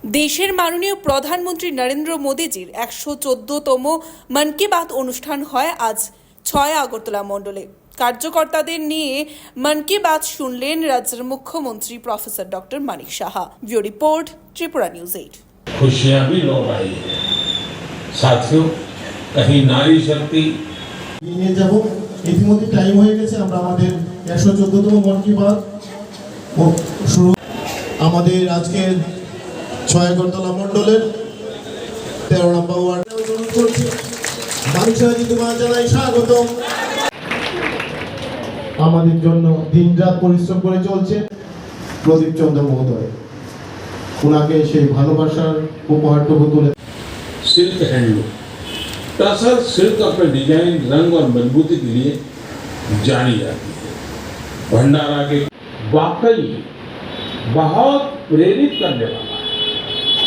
দেশের মাননীয় প্রধানমন্ত্রী নরেন্দ্র মোদীজির একশো চোদ্দতম মন কি বাত অনুষ্ঠান হয় আজ ছয় আগরতলা মণ্ডলে কার্যকর্তাদের নিয়ে মন কি বাত শুনলেন রাজ্যের মুখ্যমন্ত্রী professor doctor Manik Saha VO report Tripura news eight खुशियां भी लौट आई है साथियों कहीं नारी शक्ति নিয়ে যাব ইতিমধ্যে টাইম হয়ে গেছে আমরা আমাদের একশো চোদ্দতম মন কি বাত ও শুরু আমাদের আজকের ছয় আগরতলা মণ্ডলের তেরো নম্বর ওয়ার্ডে অনুরোধ করছি মানুষের তোমার জানাই স্বাগতম আমাদের জন্য দিনরাত পরিশ্রম করে চলছে প্রদীপ চন্দ্র মহোদয় ওনাকে সেই ভালোবাসার উপহারটুকু তুলে सिल्क हैंडलूम टसर सिल्क अपने डिजाइन रंग और मजबूती के लिए जानी जाती है भंडारा के वाकई बहुत प्रेरित करने वाला है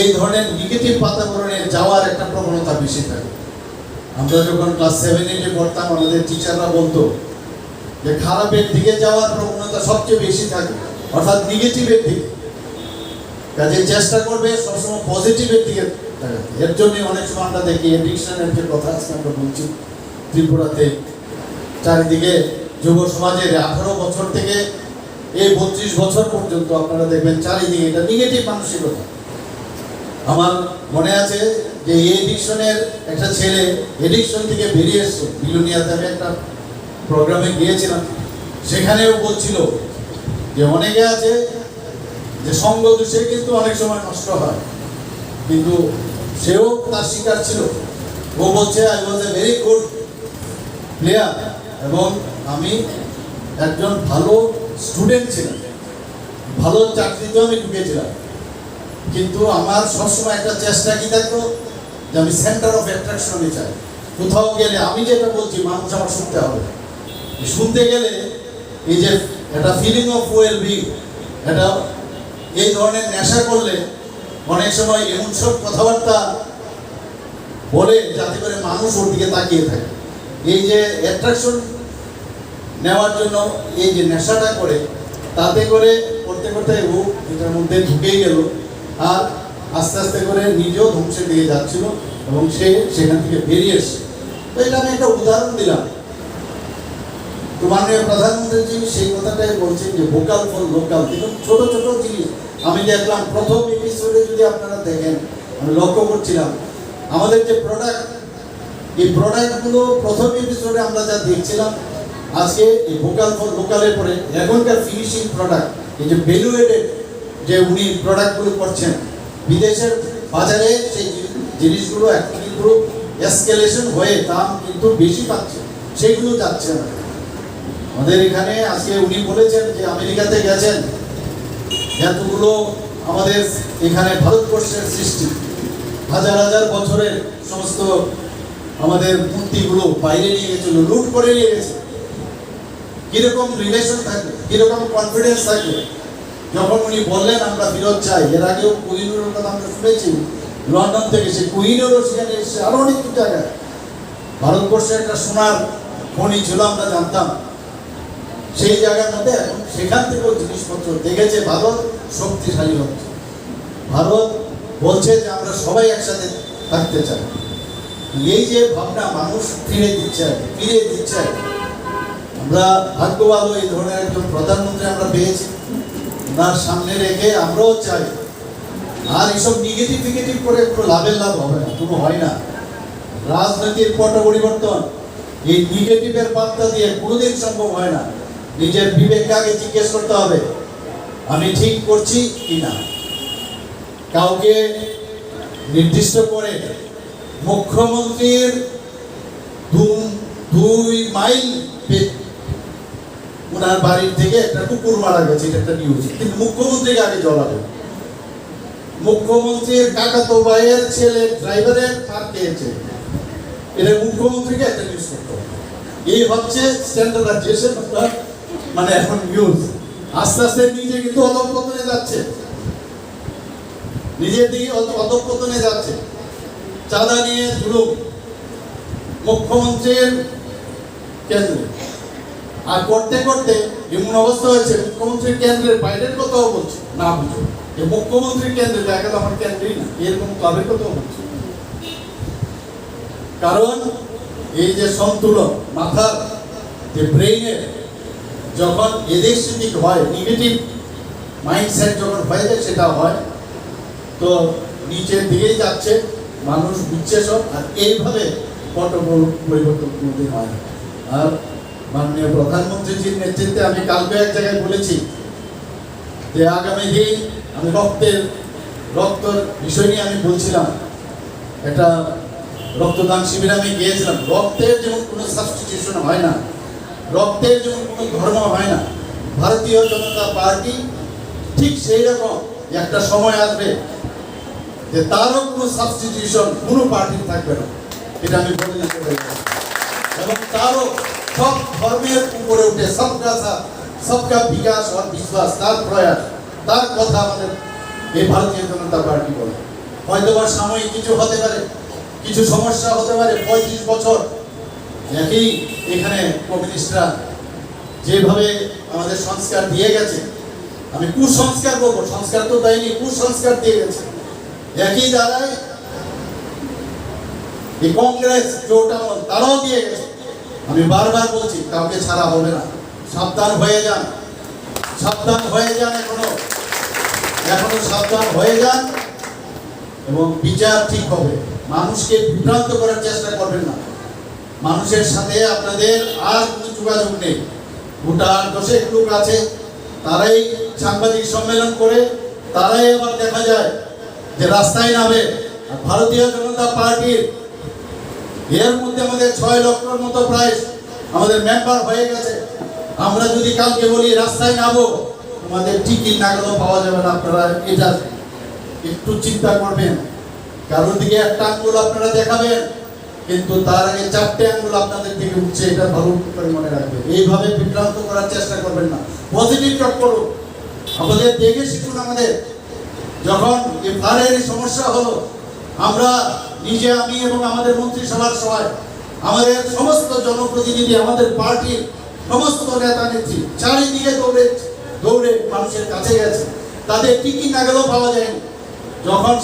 এই ধরনের নেগেটিভ বাতাবরণে যাওয়ার একটা প্রবণতা বেশি থাকে। আমরা যখন ক্লাস সেভেন এইটে পড়তাম, আমাদের টিচাররা বলতো যে খারাপের দিকে যাওয়ার প্রবণতা সবচেয়ে বেশি থাকে, অর্থাৎ নেগেটিভের দিকে। কাজে চেষ্টা করবে সবসময় পজিটিভের দিকে। এর জন্য অনেক সময় আমরা দেখি এডিকশনের যে কথা আজকে আমরা বলছি, ত্রিপুরাতে চারিদিকে যুব সমাজের আঠারো বছর থেকে এই বত্রিশ বছর পর্যন্ত আপনারা দেখবেন চারিদিকে এটা নেগেটিভ মানসিকতা। আমার মনে আছে যে এডিকশনের একটা ছেলে এডিকশন থেকে বেরিয়ে এসছে। বিলুনিয়াতে আমি একটা প্রোগ্রামে গিয়েছিলাম। সেখানেও বলছিল যে অনেকে আছে যে সঙ্গ দোষে কিন্তু অনেক সময় নষ্ট হয়। কিন্তু সেও তার শিকার ছিল। ও বলছে I was a very good player এবং আমি একজন ভালো স্টুডেন্ট ছিলাম। ভালো চাকরিতেও আমি ঢুকেছিলাম। কিন্তু আমার সবসময় একটা চেষ্টা কি থাকতো যে আমি সেন্টার অফ অ্যাট্রাকশনে চাই কোথাও গেলে আমি যেটা বলছি, মানুষ আমার শুনতে হবে। শুনতে গেলে এই যে একটা ফিলিং অফ ওয়েল বিং এটা এই ধরনের নেশা করলে অনেক সময় এমন সব কথাবার্তা বলে যাতে করে মানুষ ওর দিকে তাকিয়ে থাকে। এই যে অ্যাট্রাকশন নেওয়ার জন্য এই যে নেশাটা করে, তাতে করে করতে করতে ও এটার মধ্যে ঢুকেই গেল। আর আস্তে আস্তে করে নিজেও ধ্বংসের দিয়ে যাচ্ছিল এবং সে সেখান থেকে বেরিয়ে এসছে তো এটা আমি একটা উদাহরণ দিলাম। তো মাননীয় প্রধানমন্ত্রী সেই কথাটাই বলছেন যে ভোকাল ফর লোকাল কিন্তু ছোট ছোট জিনিস। আমি দেখলাম প্রথম এপিসোডে যদি আপনারা দেখেন, আমি লক্ষ্য করছিলাম, আমাদের যে প্রোডাক্ট এই প্রোডাক্টগুলো প্রথম এপিসোডে আমরা যা দেখছিলাম, আজকে এই ভোকাল ফর লোকালের পরে এখনকার ফিনিশিং প্রোডাক্ট এই যে ভ্যালুয়েটেড যে উনি প্রোডাক্টগুলো করছেন, বিদেশের বাজারে সেই জিনিসগুলো কিন্তু এসকেলেশন হয়ে দাম কিন্তু বেশি পাচ্ছে, সেগুলো যাচ্ছে না। আমাদের এখানে আজকে উনি বলেছেন যে আমেরিকাতে গেছেন, এতগুলো আমাদের এখানে ভারতবর্ষের সৃষ্টি। হাজার হাজার বছরের সমস্ত আমাদের মূর্তিগুলো বাইরে নিয়ে গেছিল লুট করে নিয়ে গেছে। কীরকম রিলেশন থাকবে, কীরকম কনফিডেন্স থাকবে? যখন উনি বললেন, আমরা ফেরত চাই, এর আগেও কুইনুরের কথা আমরা শুনেছি, লন্ডন থেকে সে কুইনেরও সেখানে এসে আরও অনেক জায়গায়। ভারতবর্ষে একটা সোনার খনি ছিল, আমরা জানতাম। সেই জায়গার মধ্যে এখন সেখান থেকেও জিনিসপত্র দেখেছে, ভারত শক্তিশালী হচ্ছে। ভারত বলছে যে আমরা সবাই একসাথে থাকতে চাই। এই যে ভাবনা মানুষ ফিরে দিচ্ছে ফিরে দিচ্ছে। আমরা ভাগ্যবাদ এই ধরনের একজন প্রধানমন্ত্রী আমরা পেয়েছি। ওনার সামনে রেখে আমরাও চাই। আর এইসব নেগেটিভ ফিগেটিভ করে কোনো লাভের লাভ হবে না, কোনো হয় না। রাজনীতির পট পরিবর্তন, এই নেগেটিভের বার্তা দিয়ে কোনোদিন সম্ভব হয় না। নিজের বিবেককে আগে জিজ্ঞেস করতে হবে, আমি ঠিক করছি কি না কাউকে নির্দিষ্ট করে মুখ্যমন্ত্রীর দুই মাইল ওনার বাড়ির থেকে একটা কুকুর মারা গেছে, এটা একটা নিউজ কিন্তু মুখ্যমন্ত্রীকে আগে জ্বলাবে মুখ্যমন্ত্রীর কাকাতো ভাইয়ের ছেলে ড্রাইভারের কার খেয়েছে এটা মুখ্যমন্ত্রীকে একটা নিউজ করতে এই হচ্ছে স্ট্যান্ডার্ডাইজেশন মানে এখন নিউজ আস্তে আস্তে নিজে কিন্তু অধপতনে যাচ্ছে। নিজের দিকে অধ- অধঃপতনে যাচ্ছে। চাঁদা নিয়ে জুলুম মুখ্যমন্ত্রীর কেন্দ্রে। আর করতে করতে এমন অবস্থা হয়েছে মুখ্যমন্ত্রী কেন্দ্রের বাইরের কথাও বলছে, না বুঝো। যে মুখ্যমন্ত্রীর কেন্দ্রে, দেখা গেল আমার কেন্দ্রেই না, এরকম ক্লাবের কথাও বলছে। কারণ এই যে সন্তুলন, মাথার যে ব্রেইনের যখন এদিক সেদিক হয় নেগেটিভ মাইন্ডসেট যখন হয়ে যায়, সেটা হয়। তো নিচের দিকেই যাচ্ছে, মানুষ বুঝছে সব আর এইভাবে পটবল পরিবর্তন হয় আর মাননীয় প্রধানমন্ত্রীজির নেতৃত্বে আমি কালকে এক জায়গায় বলেছি যে আগামী দিন আমি রক্তের, রক্তর বিষয় নিয়ে আমি বলছিলাম। একটা রক্তদান শিবিরে আমি গিয়েছিলাম। রক্তের যেমন কোনো সাবস্টিটিউশন হয় না, রক্তের যেমন কোনো ধর্ম হয় না, ভারতীয় জনতা পার্টি ঠিক সেই রকম একটা সময় আসবে যে তারও কোনো সাবস্টিটিউশন কোনো পার্টির থাকবে না। এটা আমি বলে দিতে এবং তারও সব ধর্মের উপরে উঠে সবকা সবকা বিকাশ আর বিশ্বাস, তার প্রয়াস, তার কথা আমাদের এই ভারতীয় জনতা পার্টি বলে। হয়তো বা সাময়িক কিছু হতে পারে, কিছু সমস্যা হতে পারে, পঁয়ত্রিশ বছর। একই এখানে কমিউনিস্টরা যেভাবে আমাদের সংস্কার দিয়ে গেছে, আমি কুসংস্কার বলব, সংস্কার তো দেয়নি, কুসংস্কার দিয়ে গেছে। একই দ্বারাই এই কংগ্রেস জোটা তারাও দিয়ে গেছে। আমি বারবার বলছি, কাউকে ছাড়া হবে না। সাবধান হয়ে যান। সাবধান হয়ে যান এখনও। এখনও সাবধান হয়ে যান এবং বিচার ঠিক হবে। মানুষকে বিভ্রান্ত করার চেষ্টা করবেন না। মানুষের সাথে আপনাদের আর কোনো যোগাযোগ নেই। গোটা দশেক লোক আছে, তারাই সাংবাদিক সম্মেলন করে, তারাই আবার দেখা যায় যে রাস্তায় নামে। আর ভারতীয় জনতা পার্টির এর মধ্যে আমাদের ছয় লক্ষর মতো প্রায় আমাদের মেম্বার হয়ে গেছে। আমরা যদি কালকে বলি, রাস্তায় নামো আমাদের টিকিট না গেলেও পাওয়া যাবে না আপনারা এটা একটু চিন্তা করবেন। কারোর দিকে একটা আঙ্গুল আপনারা দেখাবেন, কিন্তু তার আগে চারটে আঙ্গুল আপনাদের দিকে উঠছে, এটা ভালো করে মনে রাখবেন। এইভাবে বিভ্রান্ত করার চেষ্টা করবেন না। পজিটিভ টক করুন। আমাদের দেখে শিখুন আমাদের। যখন এই ফারের এই সমস্যা হলো আমরা নিজে, আমি এবং আমাদের মন্ত্রী মন্ত্রিসভার সবাই, আমাদের সমস্ত জনপ্রতিনিধি, আমাদের পার্টির সমস্ত নেতা নেত্রী, চারিদিকে দৌড়ে দৌড়ে মানুষের কাছে গেছে। তাদের টিকিট না গেলেও পাওয়া যায়নি। যখন